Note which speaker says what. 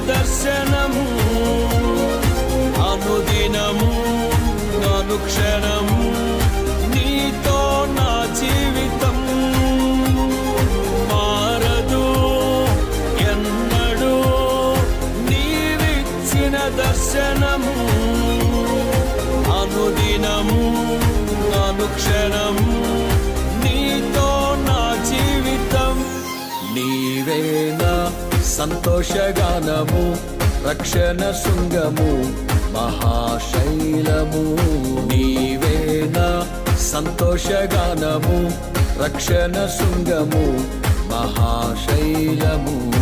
Speaker 1: దర్శనము అనుదినము అనుక్షణము నీతో నా జీవితం మారదు ఎన్నడూ నీవిచ్చిన దర్శనము అనుదినము అనుక్షణము నీతో నా జీవితం. నీవేనా సంతోషగానము రక్షణ శృంగము మహాశైలము. నీవేనా సంతోషగానము రక్షణ శృంగము మహాశైలము.